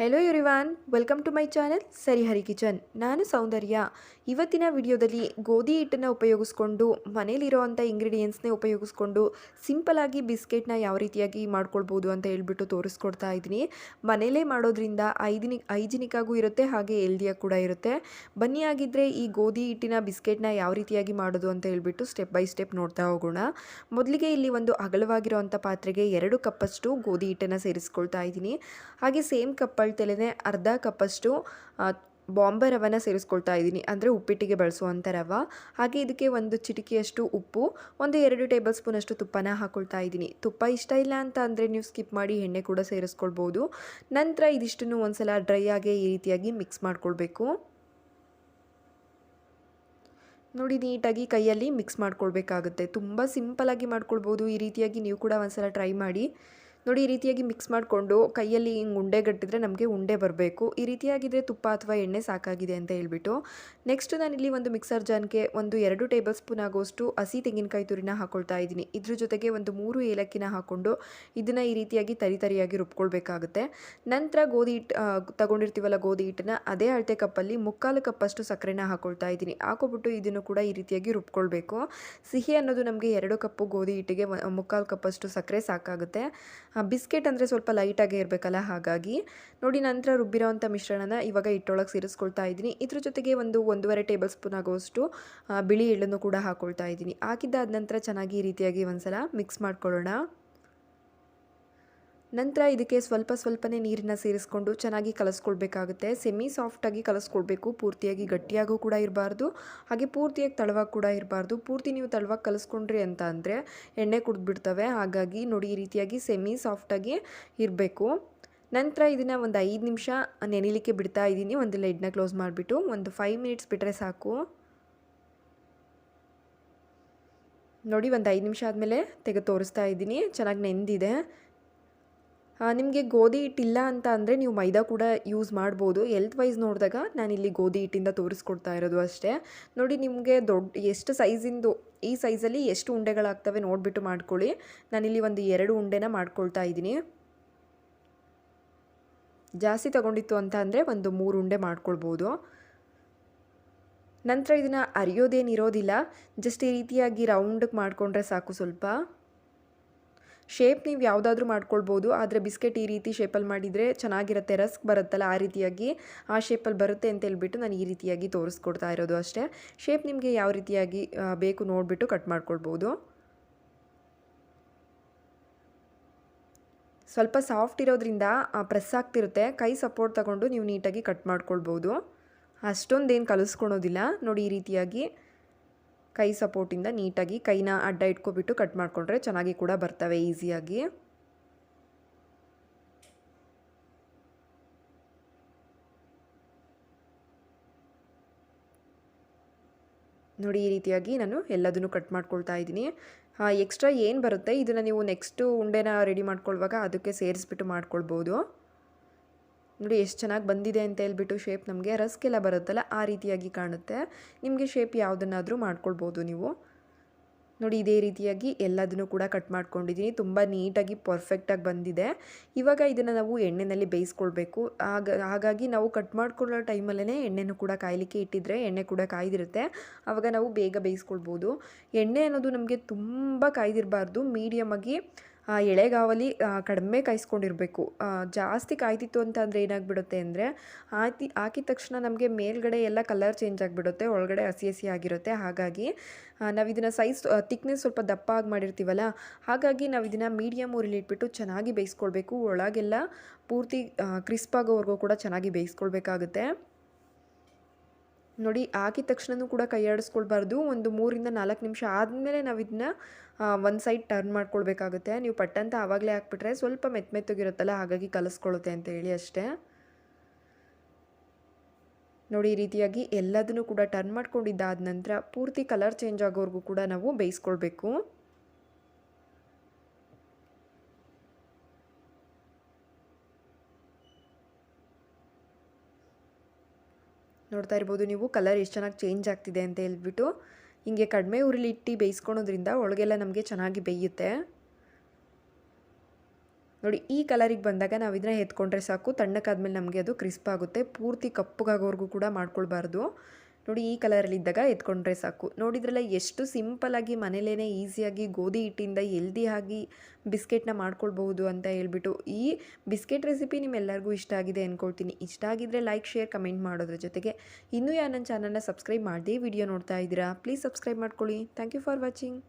Hello everyone welcome to my channel Sarihari kitchen ನಾನು ಸೌಂದರ್ಯ. ಇವತ್ತಿನ ವಿಡಿಯೋದಲ್ಲಿ ಗೋಧಿ ಹಿಟ್ಟನ್ನು ಉಪಯೋಗಿಸ್ಕೊಂಡು ಮನೇಲಿರೋವಂಥ ಇಂಗ್ರೀಡಿಯೆಂಟ್ಸ್ನೇ ಉಪಯೋಗಿಸ್ಕೊಂಡು ಸಿಂಪಲಾಗಿ ಬಿಸ್ಕೆಟ್ನ ಯಾವ ರೀತಿಯಾಗಿ ಮಾಡ್ಕೊಳ್ಬೋದು ಅಂತ ಹೇಳ್ಬಿಟ್ಟು ತೋರಿಸ್ಕೊಡ್ತಾ ಇದ್ದೀನಿ. ಮನೇಲೇ ಮಾಡೋದ್ರಿಂದ ಐದಿನಿ ಐಜಿನಿಕ್ಕಾಗೂ ಇರುತ್ತೆ, ಹಾಗೆ ಹೆಲ್ದಿಯಾಗಿ ಕೂಡ ಇರುತ್ತೆ. ಬನ್ನಿ ಆಗಿದ್ದರೆ ಈ ಗೋಧಿ ಹಿಟ್ಟಿನ ಬಿಸ್ಕೆಟ್ನ ಯಾವ ರೀತಿಯಾಗಿ ಮಾಡೋದು ಅಂತ ಹೇಳ್ಬಿಟ್ಟು ಸ್ಟೆಪ್ ಬೈ ಸ್ಟೆಪ್ ನೋಡ್ತಾ ಹೋಗೋಣ. ಮೊದಲಿಗೆ ಇಲ್ಲಿ ಒಂದು ಅಗಲವಾಗಿರೋವಂಥ ಪಾತ್ರೆಗೆ ಎರಡು ಕಪ್ಪಷ್ಟು ಗೋಧಿ ಹಿಟ್ಟನ್ನು ಸೇರಿಸ್ಕೊಳ್ತಾ ಇದ್ದೀನಿ. ಹಾಗೆ ಸೇಮ್ ಅಳತೆಲೇ ಅರ್ಧ ಕಪ್ಪಷ್ಟು ಬಾಂಬೆ ರವನ ಸೇರಿಸ್ಕೊಳ್ತಾ ಇದ್ದೀನಿ. ಅಂದರೆ ಉಪ್ಪಿಟ್ಟಿಗೆ ಬಳಸುವಂಥ ರವ. ಹಾಗೆ ಇದಕ್ಕೆ ಒಂದು ಚಿಟಿಕೆಯಷ್ಟು ಉಪ್ಪು, ಒಂದು ಎರಡು ಟೇಬಲ್ ಸ್ಪೂನಷ್ಟು ತುಪ್ಪನ ಹಾಕ್ಕೊಳ್ತಾ ಇದ್ದೀನಿ. ತುಪ್ಪ ಇಷ್ಟ ಇಲ್ಲ ಅಂತ ಅಂದರೆ ನೀವು ಸ್ಕಿಪ್ ಮಾಡಿ ಎಣ್ಣೆ ಕೂಡ ಸೇರಿಸ್ಕೊಳ್ಬೋದು. ನಂತರ ಇದಿಷ್ಟನ್ನು ಒಂದ್ಸಲ ಡ್ರೈ ಆಗಿ ಈ ರೀತಿಯಾಗಿ ಮಿಕ್ಸ್ ಮಾಡ್ಕೊಳ್ಬೇಕು. ನೋಡಿ, ನೀಟಾಗಿ ಕೈಯಲ್ಲಿ ಮಿಕ್ಸ್ ಮಾಡ್ಕೊಳ್ಬೇಕಾಗುತ್ತೆ. ತುಂಬ ಸಿಂಪಲಾಗಿ ಮಾಡ್ಕೊಳ್ಬೋದು. ಈ ರೀತಿಯಾಗಿ ನೀವು ಕೂಡ ಒಂದ್ಸಲ ಟ್ರೈ ಮಾಡಿ. ನೋಡಿ, ಈ ರೀತಿಯಾಗಿ ಮಿಕ್ಸ್ ಮಾಡಿಕೊಂಡು ಕೈಯಲ್ಲಿ ಹಿಂಗೆ ಉಂಡೆ ಗಟ್ಟಿದ್ರೆ ನಮಗೆ ಉಂಡೆ ಬರಬೇಕು. ಈ ರೀತಿಯಾಗಿದ್ದರೆ ತುಪ್ಪ ಅಥವಾ ಎಣ್ಣೆ ಸಾಕಾಗಿದೆ ಅಂತ ಹೇಳ್ಬಿಟ್ಟು. ನೆಕ್ಸ್ಟ್ ನಾನಿಲ್ಲಿ ಒಂದು ಮಿಕ್ಸರ್ ಜಾನ್ಗೆ ಒಂದು ಎರಡು ಟೇಬಲ್ ಸ್ಪೂನ್ ಆಗೋಷ್ಟು ಹಸಿ ತೆಂಗಿನಕಾಯಿ ತುರಿನ ಹಾಕೊಳ್ತಾ ಇದ್ದೀನಿ. ಇದ್ರ ಜೊತೆಗೆ ಒಂದು ಮೂರು ಏಲಕ್ಕಿನ ಹಾಕ್ಕೊಂಡು ಇದನ್ನು ಈ ರೀತಿಯಾಗಿ ತರಿ ತರಿಯಾಗಿ ರುಬ್ಕೊಳ್ಬೇಕಾಗುತ್ತೆ. ನಂತರ ಗೋಧಿ ಹಿಟ್ಟು ತಗೊಂಡಿರ್ತೀವಲ್ಲ ಗೋಧಿ ಹಿಟ್ಟನ್ನ, ಅದೇ ಅಳತೆ ಕಪ್ಪಲ್ಲಿ ಮುಕ್ಕಾಲು ಕಪ್ಪಷ್ಟು ಸಕ್ಕರೆನ ಹಾಕೊಳ್ತಾ ಇದ್ದೀನಿ. ಹಾಕೊಬಿಟ್ಟು ಇದನ್ನು ಕೂಡ ಈ ರೀತಿಯಾಗಿ ರುಬ್ಕೊಳ್ಬೇಕು. ಸಿಹಿ ಅನ್ನೋದು ನಮಗೆ ಎರಡು ಕಪ್ಪು ಗೋಧಿ ಹಿಟ್ಟಿಗೆ ಮುಕ್ಕಾಲು ಕಪ್ಪಷ್ಟು ಸಕ್ಕರೆ ಸಾಕಾಗುತ್ತೆ. ಬಿಸ್ಕೆಟ್ ಅಂದರೆ ಸ್ವಲ್ಪ ಲೈಟಾಗೇ ಇರಬೇಕಲ್ಲ, ಹಾಗಾಗಿ. ನೋಡಿ, ನಂತರ ರುಬ್ಬಿರೋವಂಥ ಮಿಶ್ರಣನ ಇವಾಗ ಹಿಟ್ಟೊಳಗೆ ಸೇರಿಸ್ಕೊಳ್ತಾ ಇದ್ದೀನಿ. ಇದ್ರ ಜೊತೆಗೆ ಒಂದು ಒಂದೂವರೆ ಟೇಬಲ್ ಸ್ಪೂನ್ ಆಗೋಷ್ಟು ಬಿಳಿ ಎಳ್ಳನ್ನು ಕೂಡ ಹಾಕ್ಕೊಳ್ತಾ ಇದ್ದೀನಿ. ಹಾಕಿದ್ದಾದ ನಂತರ ಚೆನ್ನಾಗಿ ಈ ರೀತಿಯಾಗಿ ಒಂದ್ಸಲ ಮಿಕ್ಸ್ ಮಾಡ್ಕೊಳ್ಳೋಣ. ನಂತರ ಇದಕ್ಕೆ ಸ್ವಲ್ಪ ಸ್ವಲ್ಪನೇ ನೀರನ್ನ ಸೇರಿಸ್ಕೊಂಡು ಚೆನ್ನಾಗಿ ಕಲಸ್ಕೊಳ್ಬೇಕಾಗುತ್ತೆ. ಸೆಮಿ ಸಾಫ್ಟಾಗಿ ಕಲಸ್ಕೊಳ್ಬೇಕು. ಪೂರ್ತಿಯಾಗಿ ಗಟ್ಟಿಯಾಗೂ ಕೂಡ ಇರಬಾರ್ದು. ಹಾಗೆ ಪೂರ್ತಿಯಾಗಿ ತಳವಾಗಿ ಕೂಡ ಇರಬಾರ್ದು. ಪೂರ್ತಿ ನೀವು ತಳವಾಗಿ ಕಲಿಸ್ಕೊಂಡ್ರಿ ಅಂತ ಅಂದರೆ ಎಣ್ಣೆ ಕುಡಿದ್ಬಿಡ್ತವೆ. ಹಾಗಾಗಿ ನೋಡಿ ಈ ರೀತಿಯಾಗಿ ಸೆಮಿ ಸಾಫ್ಟಾಗಿ ಇರಬೇಕು. ನಂತರ ಇದನ್ನು ಒಂದು ಐದು ನಿಮಿಷ ನೆನಿಲಿಕ್ಕೆ ಬಿಡ್ತಾ ಇದ್ದೀನಿ. ಒಂದು ಲೆಡ್ನ ಕ್ಲೋಸ್ ಮಾಡಿಬಿಟ್ಟು ಒಂದು ಫೈವ್ ಮಿನಿಟ್ಸ್ ಬಿಟ್ಟರೆ ಸಾಕು. ನೋಡಿ ಒಂದು ಐದು ನಿಮಿಷ ಆದಮೇಲೆ ತೆಗೆದು ತೋರಿಸ್ತಾ ಇದ್ದೀನಿ. ಚೆನ್ನಾಗಿ ನೆಂದಿದೆ. ನಿಮಗೆ ಗೋಧಿ ಹಿಟ್ಟಿಲ್ಲ ಅಂತ ಅಂದರೆ ನೀವು ಮೈದಾ ಕೂಡ ಯೂಸ್ ಮಾಡ್ಬೋದು. ಎಲ್ತ್ ವೈಸ್ ನೋಡಿದಾಗ ನಾನು ಇಲ್ಲಿ ಗೋಧಿ ಹಿಟ್ಟಿಂದ ತೋರಿಸ್ಕೊಡ್ತಾ ಇರೋದು ಅಷ್ಟೇ. ನೋಡಿ ನಿಮಗೆ ದೊಡ್ಡ, ಎಷ್ಟು ಸೈಜಿಂದು ಈ ಸೈಜಲ್ಲಿ ಎಷ್ಟು ಉಂಡೆಗಳಾಗ್ತವೆ ನೋಡಿಬಿಟ್ಟು ಮಾಡ್ಕೊಳ್ಳಿ. ನಾನಿಲ್ಲಿ ಒಂದು ಎರಡು ಉಂಡೆನ ಮಾಡ್ಕೊಳ್ತಾ ಇದ್ದೀನಿ. ಜಾಸ್ತಿ ತಗೊಂಡಿತ್ತು ಅಂತ ಅಂದರೆ ಒಂದು ಮೂರು ಉಂಡೆ ಮಾಡ್ಕೊಳ್ಬೋದು. ನಂತರ ಇದನ್ನು ಅರಿಯೋದೇನಿರೋದಿಲ್ಲ ಜಸ್ಟ್ ಈ ರೀತಿಯಾಗಿ ರೌಂಡಕ್ಕೆ ಮಾಡಿಕೊಂಡ್ರೆ ಸಾಕು ಸ್ವಲ್ಪ. ಶೇಪ್ ನೀವು ಯಾವುದಾದ್ರೂ ಮಾಡ್ಕೊಳ್ಬೋದು. ಆದರೆ ಬಿಸ್ಕೆಟ್ ಈ ರೀತಿ ಶೇಪಲ್ಲಿ ಮಾಡಿದರೆ ಚೆನ್ನಾಗಿರುತ್ತೆ. ರಸ್ಕ್ ಬರುತ್ತಲ್ಲ ಆ ರೀತಿಯಾಗಿ. ಆ ಶೇಪಲ್ಲಿ ಬರುತ್ತೆ ಅಂತ ಹೇಳ್ಬಿಟ್ಟು ನಾನು ಈ ರೀತಿಯಾಗಿ ತೋರಿಸ್ಕೊಡ್ತಾ ಇರೋದು ಅಷ್ಟೇ. ಶೇಪ್ ನಿಮಗೆ ಯಾವ ರೀತಿಯಾಗಿ ಬೇಕು ನೋಡಿಬಿಟ್ಟು ಕಟ್ ಮಾಡ್ಕೊಳ್ಬೋದು. ಸ್ವಲ್ಪ ಸಾಫ್ಟ್ ಇರೋದ್ರಿಂದ ಪ್ರೆಸ್ ಆಗ್ತಿರುತ್ತೆ. ಕೈ ಸಪೋರ್ಟ್ ತಗೊಂಡು ನೀವು ನೀಟಾಗಿ ಕಟ್ ಮಾಡ್ಕೊಳ್ಬೋದು. ಅಷ್ಟೊಂದೇನು ಕಲಿಸ್ಕೊಳೋದಿಲ್ಲ. ನೋಡಿ ಈ ರೀತಿಯಾಗಿ. ಕೈ ಸಪೋರ್ಟಿಂದ ನೀಟಾಗಿ ಕೈನ ಅಡ್ಡ ಇಟ್ಕೊಬಿಟ್ಟು ಕಟ್ ಮಾಡಿಕೊಂಡ್ರೆ ಚೆನ್ನಾಗಿ ಕೂಡ ಬರ್ತವೆ ಈಸಿಯಾಗಿ. ನೋಡಿ ಈ ರೀತಿಯಾಗಿ ನಾನು ಎಲ್ಲದನ್ನು ಕಟ್ ಮಾಡ್ಕೊಳ್ತಾ ಇದ್ದೀನಿ. ಎಕ್ಸ್ಟ್ರಾ ಏನು ಬರುತ್ತೆ? ಇದನ್ನು ನೀವು ನೆಕ್ಸ್ಟು ಉಂಡೆನ ರೆಡಿ ಮಾಡ್ಕೊಳ್ಳುವಾಗ ಅದಕ್ಕೆ ಸೇರಿಸ್ಬಿಟ್ಟು ಮಾಡ್ಕೊಳ್ಬೋದು. ನೋಡಿ ಎಷ್ಟು ಚೆನ್ನಾಗಿ ಬಂದಿದೆ ಅಂತ ಹೇಳ್ಬಿಟ್ಟು ಶೇಪ್ ನಮಗೆ ರಸ್ಕೆಲ್ಲ ಬರುತ್ತಲ್ಲ, ಆ ರೀತಿಯಾಗಿ ಕಾಣುತ್ತೆ. ನಿಮಗೆ ಶೇಪ್ ಯಾವುದನ್ನಾದರೂ ಮಾಡ್ಕೊಳ್ಬೋದು ನೀವು. ನೋಡಿ, ಇದೇ ರೀತಿಯಾಗಿ ಎಲ್ಲದನ್ನು ಕೂಡ ಕಟ್ ಮಾಡ್ಕೊಂಡಿದ್ದೀನಿ. ತುಂಬ ನೀಟಾಗಿ ಪರ್ಫೆಕ್ಟಾಗಿ ಬಂದಿದೆ. ಇವಾಗ ಇದನ್ನು ನಾವು ಎಣ್ಣೆಯಲ್ಲಿ ಬೇಯಿಸ್ಕೊಳ್ಬೇಕು. ಆಗ, ಹಾಗಾಗಿ ನಾವು ಕಟ್ ಮಾಡ್ಕೊಳ್ಳೋ ಟೈಮಲ್ಲೇ ಎಣ್ಣೆನೂ ಕೂಡ ಕಾಯಲಿಕ್ಕೆ ಇಟ್ಟಿದ್ರೆ ಎಣ್ಣೆ ಕೂಡ ಕಾಯ್ದಿರುತ್ತೆ. ಆವಾಗ ನಾವು ಬೇಗ ಬೇಯಿಸ್ಕೊಳ್ಬೋದು. ಎಣ್ಣೆ ಅನ್ನೋದು ನಮಗೆ ತುಂಬ ಕಾಯ್ದಿರಬಾರ್ದು. ಮೀಡಿಯಮಾಗಿ ಎಳೆಗಾವಲಿ ಕಡಿಮೆ ಕಾಯಿಸ್ಕೊಂಡಿರಬೇಕು. ಜಾಸ್ತಿ ಕಾಯ್ತಿತ್ತು ಅಂತ ಅಂದರೆ ಏನಾಗ್ಬಿಡುತ್ತೆ ಅಂದರೆ ಹಾಕಿ ಹಾಕಿದ ತಕ್ಷಣ ನಮಗೆ ಮೇಲ್ಗಡೆ ಎಲ್ಲ ಕಲರ್ ಚೇಂಜ್ ಆಗಿಬಿಡುತ್ತೆ, ಒಳಗಡೆ ಹಸಿ ಹಸಿ ಆಗಿರುತ್ತೆ. ಹಾಗಾಗಿ ನಾವು ಇದನ್ನು ಸೈಜ್ ತಿಕ್ನೆಸ್ ಸ್ವಲ್ಪ ದಪ್ಪ ಆಗಿ ಮಾಡಿರ್ತೀವಲ್ಲ, ಹಾಗಾಗಿ ನಾವು ಇದನ್ನು ಮೀಡಿಯಮ್ ಇಟ್ಬಿಟ್ಟು ಚೆನ್ನಾಗಿ ಬೇಯಿಸ್ಕೊಳ್ಬೇಕು. ಒಳಗೆಲ್ಲ ಪೂರ್ತಿ ಕ್ರಿಸ್ಪ್ ಆಗೋವರೆಗೂ ಕೂಡ ಚೆನ್ನಾಗಿ ಬೇಯಿಸ್ಕೊಳ್ಬೇಕಾಗುತ್ತೆ. ನೋಡಿ, ಹಾಕಿದ ತಕ್ಷಣನೂ ಕೂಡ ಕೈಯಾಡಿಸ್ಕೊಳ್ಬಾರ್ದು. ಒಂದು ಮೂರಿಂದ ನಾಲ್ಕು ನಿಮಿಷ ಆದಮೇಲೆ ನಾವು ಇದನ್ನ ಒಂದು ಸೈಡ್ ಟರ್ನ್ ಮಾಡ್ಕೊಳ್ಬೇಕಾಗುತ್ತೆ. ನೀವು ಪಟ್ಟಂತ ಆವಾಗಲೇ ಹಾಕ್ಬಿಟ್ರೆ ಸ್ವಲ್ಪ ಮೆತ್ತ ಮೆತ್ತಗಿರುತ್ತಲ್ಲ, ಹಾಗಾಗಿ ಕಲಿಸ್ಕೊಳ್ಳುತ್ತೆ ಅಂತ ಹೇಳಿ ಅಷ್ಟೇ. ನೋಡಿ, ಈ ರೀತಿಯಾಗಿ ಎಲ್ಲದನ್ನು ಕೂಡ ಟರ್ನ್ ಮಾಡ್ಕೊಂಡಿದ್ದಾದ ನಂತರ ಪೂರ್ತಿ ಕಲರ್ ಚೇಂಜ್ ಆಗೋವರೆಗೂ ಕೂಡ ನಾವು ಬೇಯಿಸ್ಕೊಳ್ಬೇಕು. ನೋಡ್ತಾ ಇರ್ಬೋದು ನೀವು ಕಲರ್ ಎಷ್ಟು ಚೆನ್ನಾಗಿ ಚೇಂಜ್ ಆಗ್ತಿದೆ ಅಂತ ಹೇಳ್ಬಿಟ್ಟು. ಹಿಂಗೆ ಕಡಿಮೆ ಉರಿಲಿ ಇಟ್ಟು ಬೇಯಿಸ್ಕೊಳೋದ್ರಿಂದ ಒಳಗೆಲ್ಲ ನಮಗೆ ಚೆನ್ನಾಗಿ ಬೇಯುತ್ತೆ. ನೋಡಿ, ಈ ಕಲರಿಗೆ ಬಂದಾಗ ನಾವು ಇದನ್ನ ಎತ್ಕೊಂಡ್ರೆ ಸಾಕು, ತಣ್ಣಕ್ಕಾದ್ಮೇಲೆ ನಮಗೆ ಅದು ಕ್ರಿಸ್ಪ್ ಆಗುತ್ತೆ. ಪೂರ್ತಿ ಕಪ್ಪಗಾಗೋವರೆಗೂ ಕೂಡ ಮಾಡ್ಕೊಳ್ಬಾರ್ದು. ನೋಡಿ, ಈ ಕಲರಲ್ಲಿದ್ದಾಗ ಎತ್ಕೊಂಡ್ರೆ ಸಾಕು. ನೋಡಿದ್ರಲ್ಲ, ಎಷ್ಟು ಸಿಂಪಲ್ಲಾಗಿ ಮನೇಲೇ ಈಸಿಯಾಗಿ ಗೋಧಿ ಹಿಟ್ಟಿಂದ ಆಗಿ ಬಿಸ್ಕೆಟ್ನ ಮಾಡ್ಕೊಳ್ಬಹುದು ಅಂತ ಹೇಳ್ಬಿಟ್ಟು, ಈ ಬಿಸ್ಕೆಟ್ ರೆಸಿಪಿ ನಿಮ್ಮೆಲ್ಲರಿಗೂ ಇಷ್ಟ ಆಗಿದೆ ಅಂದ್ಕೊಳ್ತೀನಿ ಇಷ್ಟ ಆಗಿದ್ರೆ ಲೈಕ್, ಶೇರ್, ಕಮೆಂಟ್ ಮಾಡೋದ್ರ ಜೊತೆಗೆ ಇನ್ನೂ ಯಾರು ನನ್ನ ಚಾನಲ್ನ ಸಬ್ಸ್ಕ್ರೈಬ್ ಮಾಡದೇ ವಿಡಿಯೋ ನೋಡ್ತಾ ಇದ್ದೀರಾ, ಪ್ಲೀಸ್ ಸಬ್ಸ್ಕ್ರೈಬ್ ಮಾಡ್ಕೊಳ್ಳಿ. Thank you for watching.